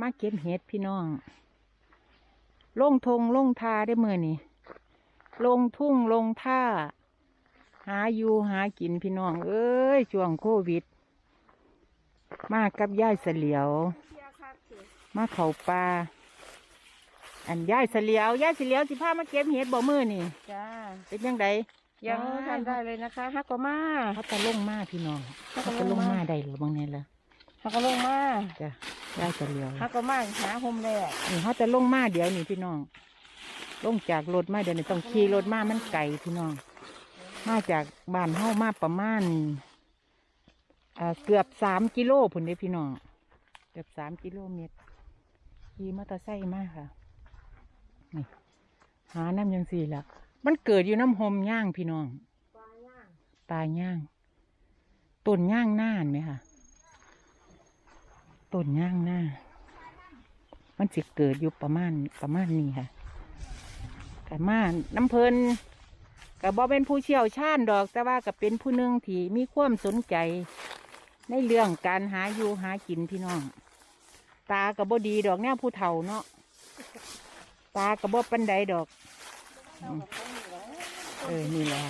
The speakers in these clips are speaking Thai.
มาเก็บเห็ดพี่น้อง ลงทงลงทาได้มือนี่ลงทุ่งลงท่า หาอยู่หากินพี่น้อง เอ้ยช่วงโควิด มากับย่ายเสลียว มาเขาป่าอันย่ายเสลียวย่ายเสลียวสิพามาเก็บเห็ดบ่มือนี่จ้าเป็นยังไงยังทำได้เลยนะคะฮักก็มาเขาจะลงมาพี่น้องเขาเขาจะจะลลงงมามาได้หรือบางเนี่ยละฮักก็ลงมาจ้ะ ย่ายเสลียวฮักก็มาหาโฮมแรกนี่เขาจะลงมาเดี๋ยวนี่พี่น้อง ลงจากรถมาเดี๋ยวนี้ต้องขี่รถมามันไกลพี่น้อง มาจากบ้านเฮามาประมาณเอ่อเกือบสามกิโลพุ่นเด้พี่น้องเกือบสามกิโลเมตรขี่มอเตอร์ไซค์มาค่ะนี่หาน้ำยังสี่ละมันเกิดอยู่น้ำหมย่างพี่น้องปลาย่างปลาย่างต้นย่างหน้าเห็นไหมคะ ต้นย่างหน้า มันสิเกิดอยู่ประมาณประมาณนี้ค่ะกับมาน้ำเพลินกับบอเป็นผู้เชี่ยวชาญดอก แต่ว่ากับเป็นผู้หนึ่งที่มีความสนใจ ในเรื่องการหาอยู่หากินพี่น้อง ตากับบดีดอกเนี่ยผู้เฒ่าเนาะตากับบปันใดดอกเอยู่แล้วเออนี่แหละ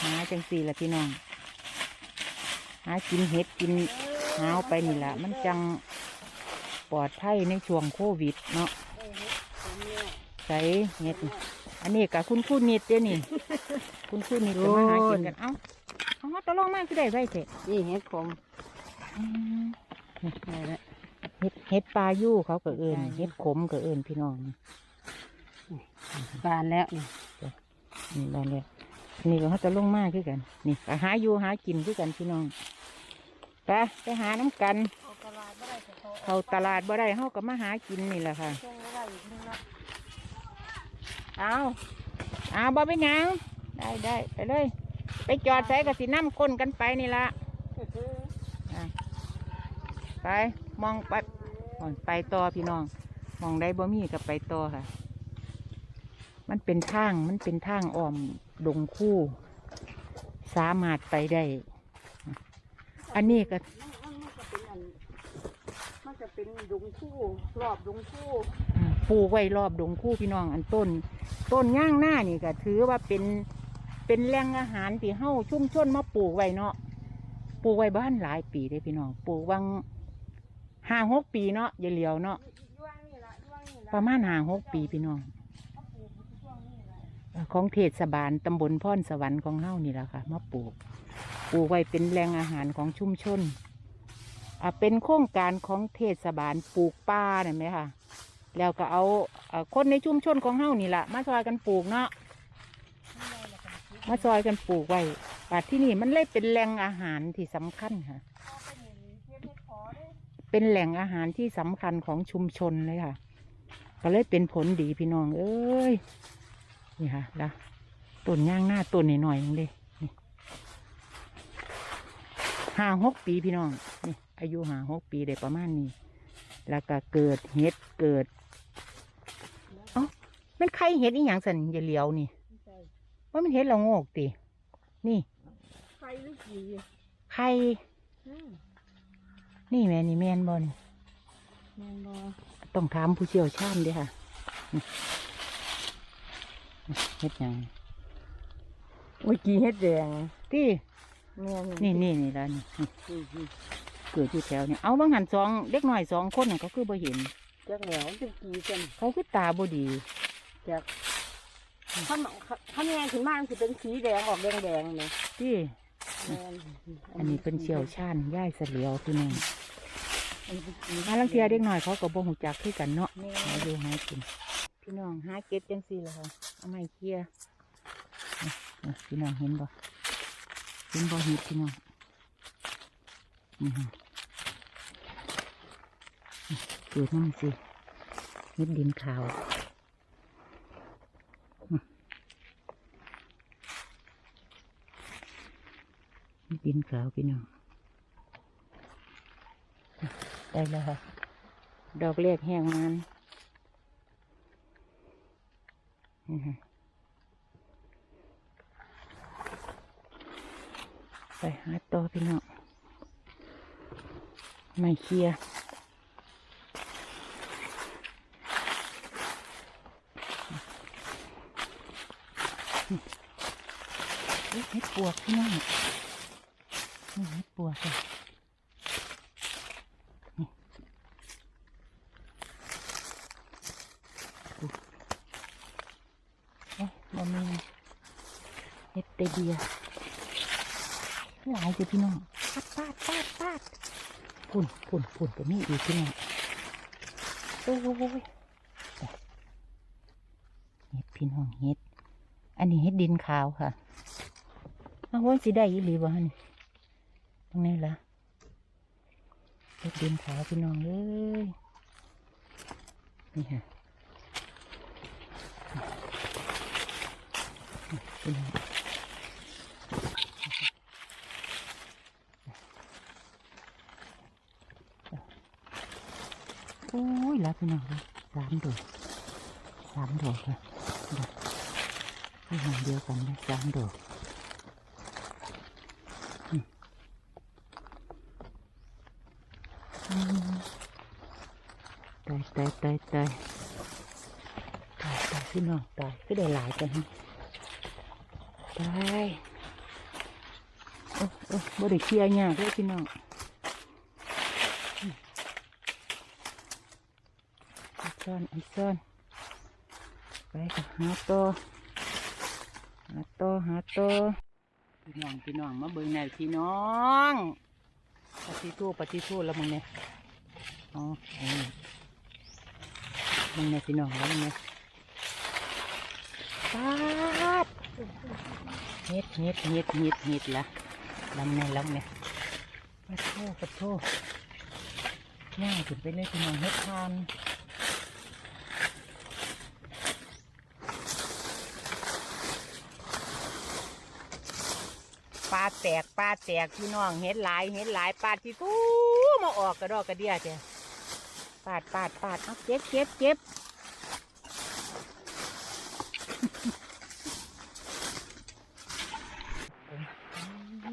หาจังสี่ละพี่น้อง หากินเห็ดกิน หาวไปนี่แหละมันจังปลอดภัยในช่วงโควิดเนาะได้เฮ็ดผมเนี่ยใส่เห็ดอันนี้กับคุณคุณนิดเด้อนี่ คุณคุณนิดจะมาหากินกันเอ้าเอาตะลองมากคือได้ไว้เถอะนี่เฮ็ดผมอืมได้แล้วเห็ดเห็ดปลายู่เขาก็เอิญใช่เห็ดขมก็เอิญพี่น้องบานแล้วนี่นี่ได้เลยนี่ก็เขาจะลงมากคือกัน นี่ก็หาอยู่หากินคือกันพี่น้อง ไปไปหาน้ำกัน เอาตลาดบ่ได้แต่เขาเขาตลาดบ่ได้เขาก็มาหากินนี่แหละค่ะ ช่วงบ่ได้อีกนึงละเอาเอาบ่ไปหยังได้ได้ไปเลย ไปจอดใส่กับสีน้ำก้นกันไปนี่ละอะไปมองไปมองไปต่อพี่น้อง มองได้บ่มีกับไปต่อค่ะ มันเป็นทางมันเป็นทางอ้อมดงคู่ สามารถไปได้ อันนี้ก็มันมันจะเป็นอันมันจะเป็นดงคู่รอบดงคู่อืมปลูกไว้รอบดงคู่พี่น้องอันต้น ต้นย่างหน้านี่ก็ถือว่าเป็นเป็นแหล่งอาหารที่เฮ้าชุ่มชนมาปลูกไว้เนาะปลูกไว้บ้านหลายปีได้พี่น้องปลูกวังห้าหกปีเนาะอย่าเหลียวเนาะย่างนี่ละย่างนี่ละประมาณห้าหกปีพี่น้อง เขาปลูกช่วงนี้ละเอ่อของเทศบาลตำบลพรสวรรค์ของเฮ้านี่แหละค่ะมาปลูกป ลูกไว้เป็นแหล่งอาหารของชุมชนอ่าเป็นโครงการของเทศบาลปลูกป่าเห็นไหมคะแล้วก็เอาคนในชุมชนของเฮานี่แหละมาซอยกันปลูกเนาะมาซอยกันปลูกไว้ป่าที่นี่มันเลยเป็นแหล่งอาหารที่สำคัญค่ะ เป็นแหล่งอาหารที่สำคัญของชุมชนเลยค่ะ ก็เลยเป็นผลดีพี่น้อง เอ้ย นี่ค่ะละต้นย่างหน้าต้นหน่อยๆนึงเลยนี่ ห้าหกปีพี่น้องนี่อายุห้าหกปีได้ประมาณนี้ แล้วก็เกิดเห็ดเกิดเอ๋อมันใครเห็ดอีหยังสันอย่าเหลียวนี่ไม่ใช่ว่ามันเห็ดเราโงกตินี่ใครหรือกี่ไข่อืมนี่แม่นี่แม่นบอนี่แมนบอต้องถามผู้เชี่ยวชาญเด้วยค่ะนี่เฮ็ดหยังเมื่อกี้เฮ็ดแดงที่แม นนี่นี่นี่แล้วนี่นี่อืมอืมเกิดอยู่แถวนี่เอาบางหันสองเด็กหน่อยสองคนน่ะเขาคือบ่เห็นจากแหนวเป็นกี่กันเขาคือตาบ่ดีจากถ้าถ้าแมนถึงมากคือเป็นสีแดงออกแดงแดงๆเลยที่แมนอันนี้เป็นเชี่ยวชาญย่ายเสลียวพี่น้องอันนี้เป็นสีหาลังเทียเด็กหน่อยเขาก็บ่ฮู้จักคือกันเนาะแม่หาอยู่หากินพี่น้องหาเก็บจังซี่ล่ะค่ะเอาไม้เคลียร์นี่นี่พี่น้องเห็นบ่ เห็นบ่เห็ดพี่น้องนี่ค่ะเกิดนั่นสิเห็ดดินขาวอืมเห็ดดินขาวพี่น้องได้แล้วค่ะ ดอกเล็กแห้งมันนี่ค่ะ ไปหาตัวพี่น้องไม่เคลียร์เห็ดปวกพี่น้องเห็ดปวกเลยบะมีเห็ดเตเบีย หลายจ้ะพี่น้องปาดปาดปาดปาดปุ่นปุ่นปุ่นก็มีอีกพี่น้องโอ้ยเห็ดพี่น้องเห็ด อันนี้เห็ดดินขาวค่ะเอาว่าสิได้ยี่หรือบ่ฮะนี่ตรงนี้ละเห็ดดินขาวพี่น้องเอ้ยนี่ค่ะพี่น้องโอ้ย แล้วพี่น้องเลยสามดอกสามดอกค่ะดอกที่หางเดียวกันนะสามดอกอืมอืมตายตายตายตายตายตายพี่น้องตายก็ได้หลายกันฮะตายโอ้โอ้บ่ได้เคลียร์ยากเลยพี่น้องอืมอัน ซ่อนอันซ่อนไปก็หาตัวหาตัวหาตัวพี่น้องพี่น้องมาเบิ่งแนวพี่น้องปฏิทูปฏิทูแล้วมึงเนี่ยอ๋อมึงเนี่ยพี่น้องแล้วมึงเนี่ยปาดเฮ็ดเฮ็ดเฮ็ดเฮ็ดเฮ็ดละลำเนี่ยลำเนี่ยปะโทปะโทย่างขึ้นไปเลยพี่น้องเฮ็ดทาน ปลาแตกปลาแตกพี่น้องเห็ดหลายเห็ดหลายปลาที่ทูมาออกกระดอกกระเดียเจ้ปาดปาดปาดเอาเก็บเก็บเก็บ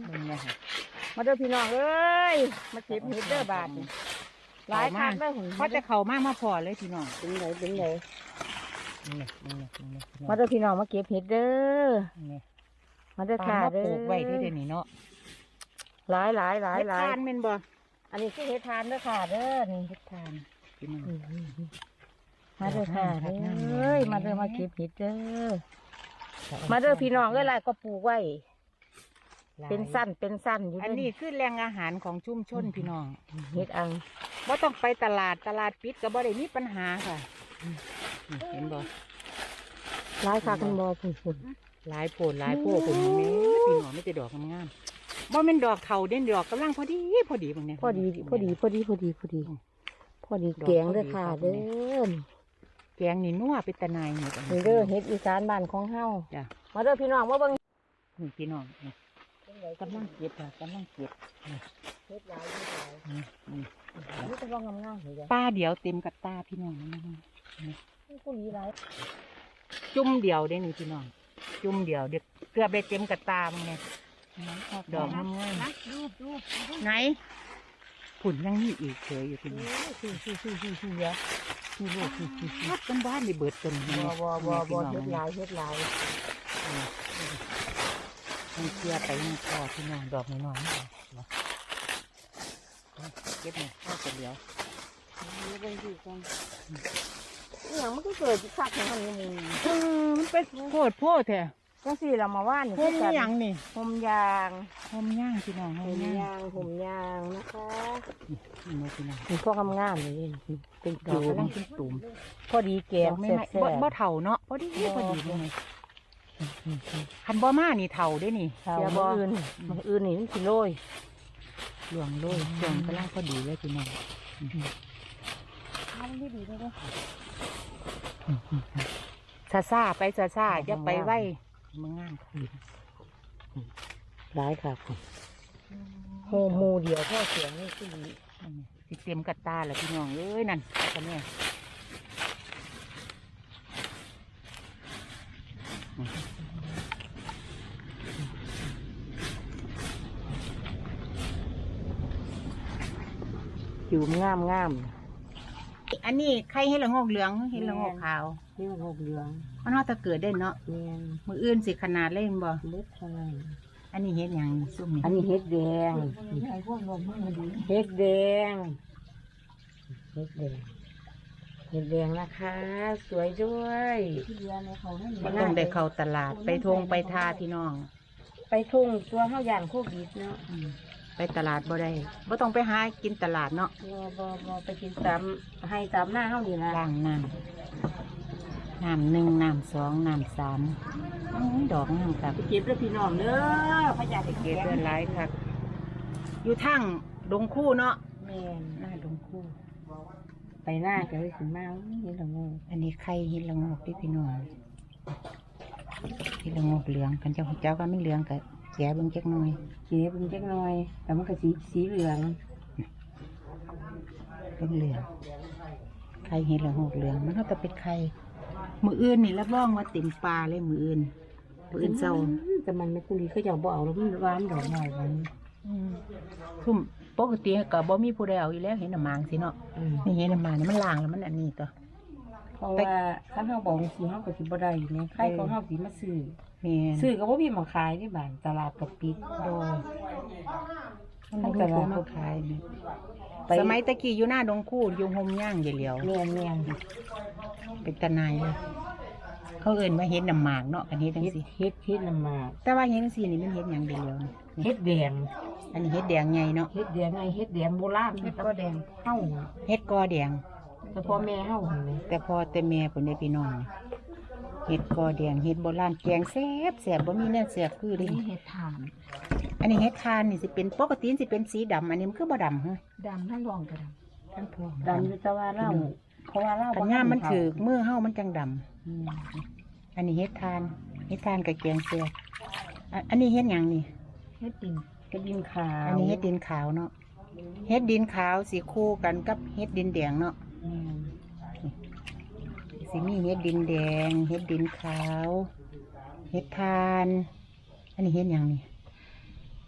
มึงไงฮะมาเด้อพี่น้องเอ้ยมาเก็บเห็ดเด้อบาทนี่หลายคันเลยหุ่นเพราะจะเข่ามากมาพอเลยพี่น้องเป็นไงเป็นไงนี่ไงนี่ไงนี่ไงมาเด้อพี่น้องมาเก็บเห็ดเด้อนี่ไง มาเด้อปลาค่ะมาเด้ปอลูกไว้ด้วยเดี๋ยวนี้เนาะหลายหลายหลายเห็ดหลายทานเป็นบ่อันนี้คือเห็ดทานเด้อค่ะเด้อนี่เห็ดทานพี่น้อง มาเด้อค่ะดอกงามเอ้ยดอกงามมาเด้อมาเก็บเห็ดเด้อมาเด้อพี่น้องเอ้ยหลายก็ปลูกไว้หลายเป็นสั้นเป็นสั้นอยู่อันเด้นี้คือแหล่งอาหารของชุมชนพี่น้องเห็ดอัง ว่าต้องไปตลาดตลาดปิดก็บ่ได้มีปัญหาค่ะนี่เห็นบ่หลายค่ะคุณบอคุณคุณ หลายโพดหลายโพดผมนี่พี่น้องไม่แต่ดอกงามๆบ่แม่นดอกเฒ่าเด่นดอกกำลังพอดีพอดีบางเนี่ยพอดีพอดีพอดีพอดีพอดีพอดีแกงเด้อค่ะเด้อแกงนี่นัวเป็นตะนายหมดอันนี่เด้อเฮ็ดอีสานบ้านของเฮาจ้ะมาเด้อพี่น้องมาเบิ่งนี่พี่น้องนี่กำลังเก็บค่ะกำลังเก็บนี่เฮ็ดหลายเฮ็ดหลายนี่นี่นี่จะว่างามๆเลยจ้ะป้าเดียวเต็มกับตาพี่น้องนี่นี่ผู้หลีหลายจุ่มเดียวได้นี่พี่น้อง จุ่มเดียวเด็กเกือบได้เต็มกับตามึงเนี่ยดอกงามๆรูปรูปไหนผุนยังมีอีกเฉยอยู่ที่นี่คือคือคือคือคือเยอะที่โลกที่ที่ที่บ้านบ้านนี่เบิดต้นบ่บ่บ่บ่เฮ็ดหลายเฮ็ดหลายมันเชียไปนี่พอพี่น้องดอกน้อยๆนี่เหรอเก็บเนี่ยข้าวเดียวนี่เบิ่งสิกัน อีหยังมันก็เกิดที่คักของมันนี่มึงเออมันเป็นโพดโพดแท้จังซี่เรามาว่านนี่หมกันยังนี่ห่มยางหมย่างพี่น้องหห่มมย่างยางห่มยางนะคะนี่พี่น้องมีพวกงามๆนี่เป็นดอกจุ่กำลัมงเป็นตุ่มพอดีแกงดอกไม่แซ่ไม่บบ่บ่ๆเถ่าเนาะพอดีพอดีเลยคันบ่มานี่เถ่าได้นี่เช้าเสียบ่มื้ออื่นมื้ออื่นนี่มันสิโรยหลวงโลยหลวงกำลังพอดีเลยพี่น้องทำดีดีเลย ซาซาไปซาซาอย่าไปไว้มึงงามค่ะหลายค่ะคุณโฮมูเดียวพ่อเสียงนี่คือดีนั่นไงสิเต็มกัดตาแหละพี่น้องเอ้ยนั่นกันแม่ผิวงามงาม อันนี้ไข่เห็ดละโงกเหลืองเห็ดละโงกขาวนี่มันหกเหลืองมันเฮาตะเกิดได้เนาะแม่นมืออื่นสิขนาดเล่นบ่เล็กเท่านั้นอันนี้เห็ดหยังซุ่มนี่อันนี้เฮ็ดแดงเฮ็ดแดงเฮ็ดแดงเฮ็ดแดงนะคะ สวยด้วยมันต้องได้เข้าตลาดไปทงไปทาพี่น้อง ไปทุ่งตัวเฮาย่านโควิดเนาะอืม ไปตลาดบ่ได้บ่ต้องไปหากินตลาดเนาะบ่บ่บ่ไปกินตามให้ตามหน้าเฮานี่ล่ะล้างน้ำน้ำหนึ่งน้ำสองน้ำสามอื้อดอกงามครับไปเก็บด้วยพี่น้องเด้อพระยาไปเกเก็ศบเดือนหลายครับอยู่ทั้งดงคู่เนาะแม่นหน้าดงคู่ ไปหน้าก็เลยขึ้นมาเห็นและงูอันนี้ไข่เห็ดละโงกพี่พี่น้องเห็ดละโงกเหลืองกันเจ้าเจ้าก็ไม่เหลืองกับ แกะเบิ่งจักหน่อยเก็บมันจักหน่อยแต่มันก็สีสีเหลืองเป็นเหลืองไข่เห็ดละโงกเหลืองมันก็จะเป็นไข่มืออื่นนี่รับรองว่าเต็มปลาเลยมืออื่นมืออื่นเศร้าแต่มันไม่คุรีก็จะบ่เอาแล้วมันร้านดอกหน่อยมันอืมทุ่มปกติก็บ่มีผู้ใดเอาอยู่แล้วเห็นน้ำมางสิเนาะอืมนี่เห็นน้ำมางนี่มันล้างแล้วมันอันนี้ตัวเพราะว่าถ้าเฮาบอกสีเฮาก็สิบ่ได้อยู่ในใครของเฮาสิมาซื้อ แม่นซื้อก็บ่มีหมาขายที่บ้านตลาดก็ปิดโดยมันบ่แต่มีว่าผู้มาขายนี่ไปสมัยตะกี้อยู่หน้าดงคู่อยู่โฮมย่างอย่าเหลียวแม่นแม่นเป็นตะนายเลยเขาเอิ่นว่าเห็ดน้ำหมากเนาะกันเฮ็ดจังเฮ็ดซี่เฮ็ดเฮ็ดน้ำหมากแต่ว่าเฮ็ดจังซี่นี่มันเฮ็ดหยังเดียวนี่เฮ็ดแดงอันนี้เฮ็ดแดงใหญ่เนาะเฮ็ดแดงไงเฮ็ดแดงโบราณเฮ็ดก็แดงเฮาเฮ็ดกอแดงแต่พ่อแม่เฮาหั่นแหละแต่พอแต่แม่เพิ่นได้พี่น้องเฮ็ดกอแดงเฮ็ดโบราณแกงแซ่บแซ่บบ่มีแน่แซ่บคือเด้เฮ็ดทานอันนี้เฮ็ดทานนี่สิเป็นปกติสิเป็นสีดำอันนี้มันคือบ่ดำฮะดำท่านรองก็ดท่านพ่อำดำอยู่แต่ว่าเราเพราะว่าเราคันงามมันถือมือเฮามันจังดำอืมอันนี้เฮ็ดทานเฮ็ดทานกับแกงแซ่บอันอันนี้เฮ็ดหยังนี่เฮ็ดดินกระดินขาวอันนี้เฮ็ดดินขาวเนาะเฮ็ดดินขาวสีคู่กันกับเฮ็ดดินแดงเนาะอืม สิมีเฮ็ดดินแดงเฮ็ดดินขาวเฮ็ดทาน อันนี้เฮ็ดหยังนี่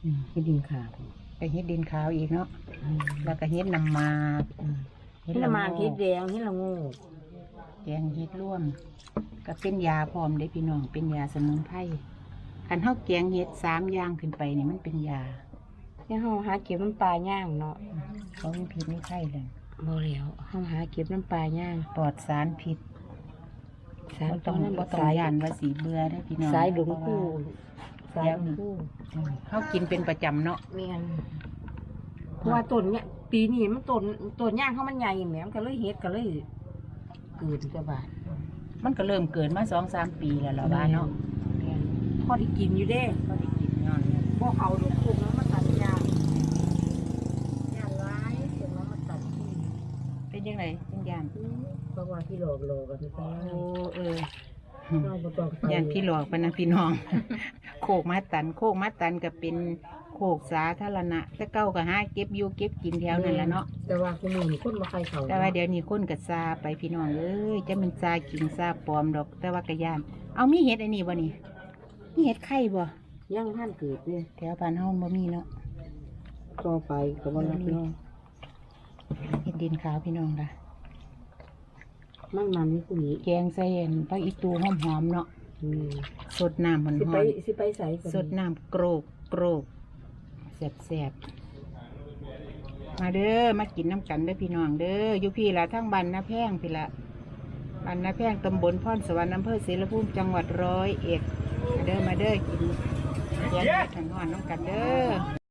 อืมกระดินขาวไปเฮ็ดดินขาวอีกเนาะอืมแล้วก็เฮ็ดน้ำหมากอืมเฮ็เฮ็ดละละหมากโงเฮ็ดแดงเฮ็ดละงูแกงเฮ็ดร่วม ก็เป็นยาพร้อมได้พี่น้อง เป็นยาสมุนไพรคันเฮาแกงเฮ็ดสามอย่างขึ้นไปนี่มันเป็นยาเนี่ยเฮาหาเก็บน้ำปลาย่างเนาะเขามีพิษไม่ใช่เลยบ่แล้วเฮาหาเก็บน้ำปลาย่างปลอดสารพิษ สารบ่ต้องนั้นบ่ต้องสายยานว่าสีเบื่อได้พี่น้องสายหลงเพราะคู่ว่าสายหลงคู่อืมเขากินเป็นประจำเนาะแม่นเพราะว่าต้นเนี่ยปีนี้มันต้นต้นย่างเขามันใหญ่แหมมันก็เลยเฮ็ดก็เลยเกิดกระบาดมันก็เริ่มเกิดมาสองสามปีแล้วล่ะบ้านเนาะพอได้กินอยู่เด้ ก็ได้กินย้อนเนี่ยพวกเขาลงคุกแล้วมาตัดยางยางร้ายเสร็จแล้วมาตัดที่ เป็นยังไงเป็นยาน เพราะ ว่าที่หลอกหลอกกันไปโอ้เออเราบ่ต้องไปยานพี่หลอกไปนะพี่น้อง โคกมาตัน โคกมาตันก็เป็นโคกสาธารณะแต่เก้าก็หาเก็บอยู่เก็บกินแถวนั่นแหละเนาะ แต่ว่าคุณนี่คนมาใครเขาแต่ว่าเดี๋ยวนี้คนกับซาไปพี่น้องเอ้ยจะเป็นซากินซาปลอมดอก แต่ว่ากระยาน เอามีเห็ดไอ้นี่บ่นี่มีเห็ดไข่บ่ยังท่านเกิดเนี่ยแถวบ้านเฮาบ่มีเนาะต่อไปก็บ่รับเนาะเห็ดดินขาวพี่น้องล่ะ มันมันนี่คุณนี่แกงใส่อันผักอีตูหอมๆเนาะอืมสดน้ำมันสิหไปอนสิไปใส่สดน้ำโกรกโกรกแสบๆมาเด้อมากินน้ำกันเด้อพี่น้องเด้ออยู่พี่ละทั้งบันนาแพงพี่ละบันนาแพงตำบลพรสวรรค์อำเภอศรีละภูมิจังหวัดร้อยเอ็ดมาเด้อมาเด้อกินแกงเห็ดถังหอนน้ำกันเด้อ